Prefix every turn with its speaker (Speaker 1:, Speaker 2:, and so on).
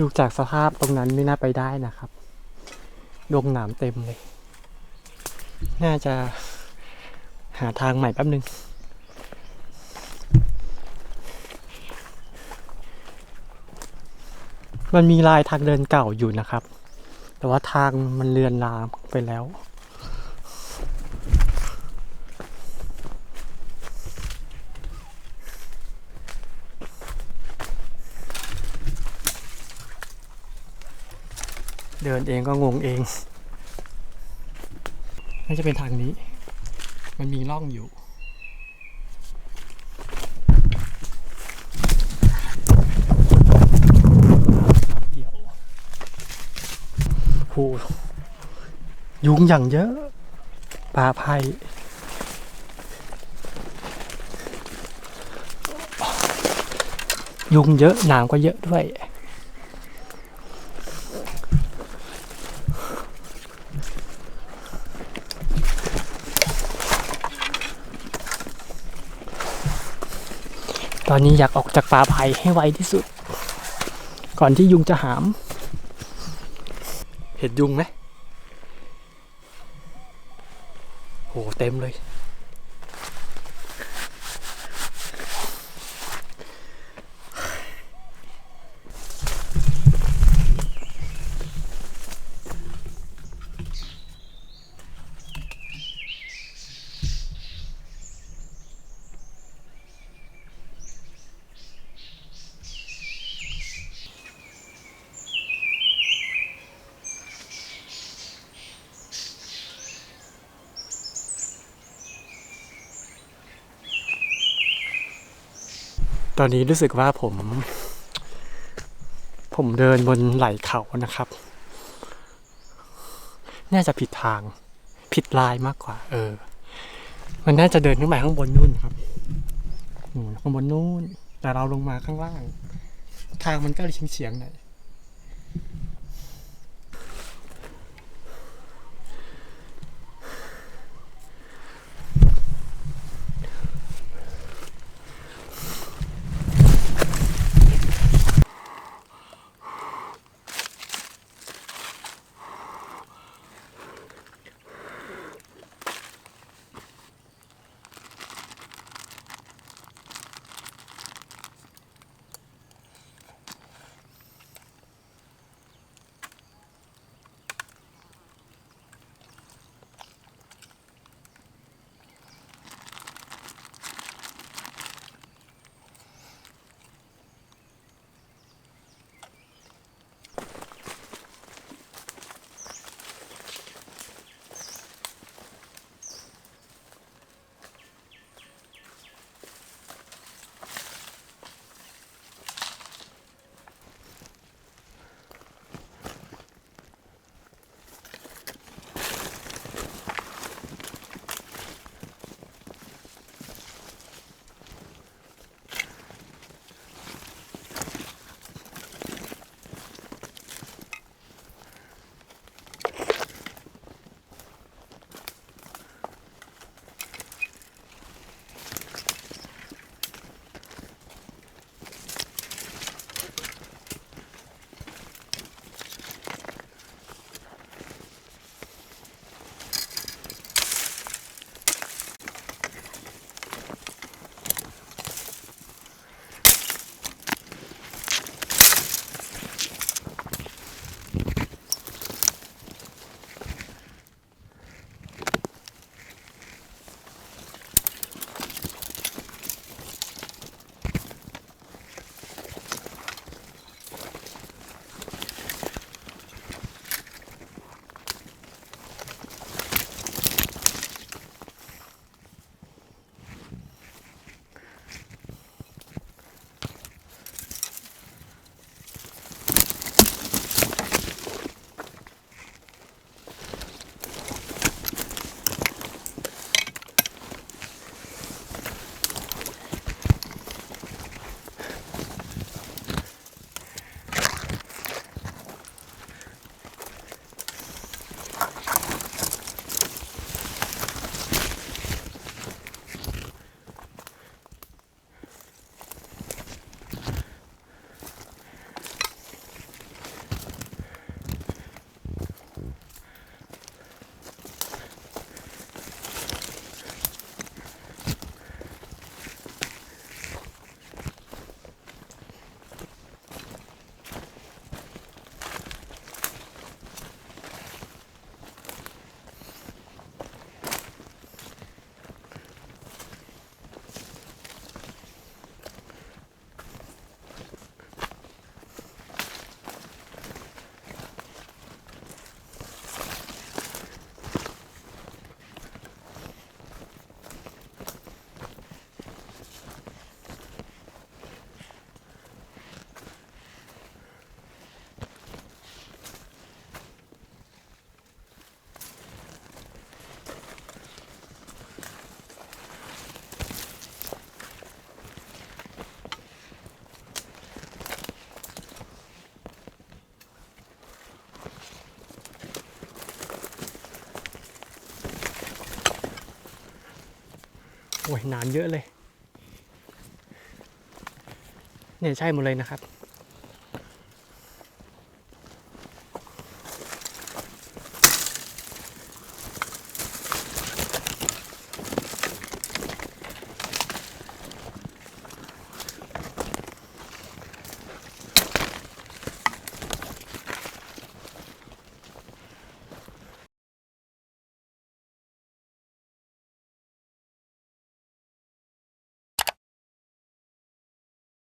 Speaker 1: ดูจากสภาพตรงนั้นไม่น่าไปได้นะครับดงหนามเต็มเลย น่าจะหาทางใหม่แป๊บนึง มันมีลายทางเดินเก่าอยู่นะครับ แต่ว่าทางมันเลือนลางไปแล้ว ดินเองก็งงเองน่าจะเป็นทางนี้ มันมีร่องอยู่ เกี่ยวโหยุงอย่างเยอะปลาไผ่ยุงเยอะหนามก็เยอะด้วย ตอนนี้อยากออกจากป่าไผ่ให้ไวที่สุด ก่อนที่ยุงจะหาม เห็นยุงไหมโหเต็มเลย ตอนนี้รู้สึกว่าผม ผมเดินบนไหล่เขานะครับ น่าจะผิดทาง ผิดลายมากกว่า เออ มันน่าจะเดินขึ้นไปข้างบนนู่นครับข้างบนนู่น แต่เราลงมาข้างล่าง ทางมันก็เลยเฉียงๆหน่อย โอ้ยหนามเยอะเลย เนี่ยใช่หมดเลยนะครับ